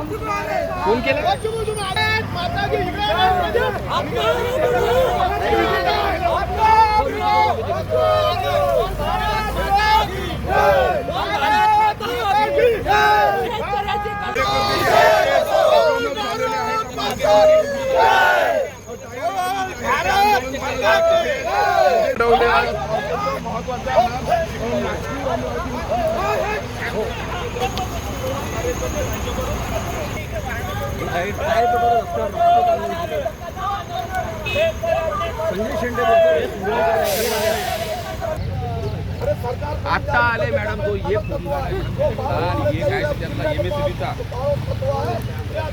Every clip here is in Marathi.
फोन केला? बढ़ो तुम आगे माता जी इकडे ये. आता आले मॅडम तो एक आणि एक आहे त्यातला एम एस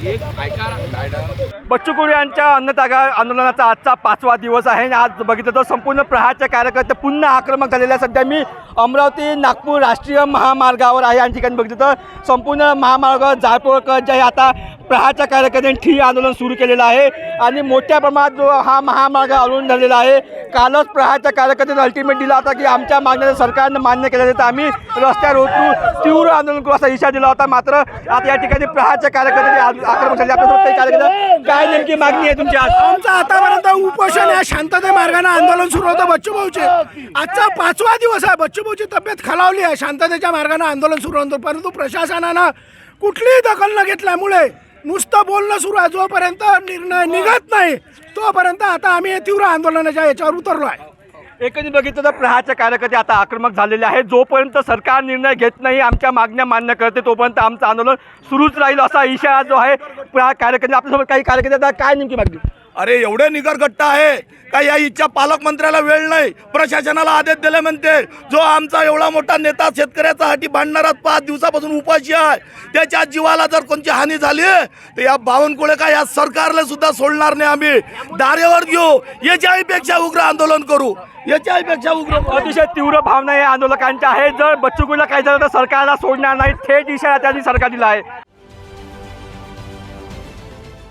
एक ऐका मॅडम. बच्चू कडू यांच्या अन्नतागा आंदोलनाचा आजचा पाचवा दिवस आहे आणि आज बघितलं तर संपूर्ण प्रहारचे कार्यकर्ते पुन्हा आक्रमक झालेले आहे सध्या मी अमरावती नागपूर राष्ट्रीय महामार्गावर आहे. या ठिकाणी बघितलं तर संपूर्ण महामार्गावर जायपूरकर जे आहे आता प्रहारच्या कार्यकर्त्यांनी ठिय्या आंदोलन सुरू केलेलं आहे आणि मोठ्या प्रमाणात जो हा महामार्ग आंदोलन झालेला आहे कालच प्रहारच्या कार्यकर्त्यांनी अल्टिमेट दिला होता की आमच्या मागण्याचं सरकारनं मान्य केलं तर आम्ही रस्त्यावर होतो तीव्र आंदोलन करू असा इशारा दिला होता. मात्र आता या ठिकाणी प्रहारच्या कार्यकर्त्यांनी आ- आक्रमक झाले आपल्यासोबत काही कार्यकर्ते काय नेमकी मागणी आहे तुमची आज? आमचं आतापर्यंत उपोषण या शांतते मार्गाने आंदोलन सुरू होतं बच्चू भाऊचे आजचा पाचवा दिवस आहे. बच्चू भाऊची तब्येत खालावली आहे. शांततेच्या मार्गाने आंदोलन सुरू होतं परंतु प्रशासनानं कुठलीही दखल न घेतल्यामुळे नुसतं बोलणं सुरू आहे. जोपर्यंत निर्णय निघत नाही तोपर्यंत आता आम्ही हे तीव्र आंदोलनाच्या याच्यावर उतरलो आहे. एकंदरीत बघितलं तर प्रहारचे कार्यकर्ते आता आक्रमक झालेले आहेत. जोपर्यंत सरकार निर्णय घेत नाही आमच्या मागण्या मान्य करते तोपर्यंत आमचं आंदोलन सुरूच राहील असा इशारा जो आहे. प्रहार कार्यकर्ते आपल्यासोबत काही कार्यकर्ते आता काय नेमकी मागणी? अरे एवढे निगरगट्टा आहे का या इच्छा पालकमंत्र्याला वेळ नाही? प्रशासनाला आदेश दिले म्हणते. जो आमचा एवढा मोठा नेता शेतकऱ्याचा हाती भांडणारा पाच दिवसापासून उपाशी आहे त्याच्या जीवाला जर कोणची हानी झाली तर या बावनकुळे का या सरकारला सुद्धा सोडणार नाही आम्ही? दारेवर घेऊ. याच्याहीपेक्षा उग्र आंदोलन करू. याच्याहीपेक्षा उग्र अतिशय तीव्र भावना या आंदोलकांच्या आहेत. जर बच्चूकुला काय झालं तर सरकारला सोडणार नाही. थेट इशारा त्यांनी सरकार दिला आहे.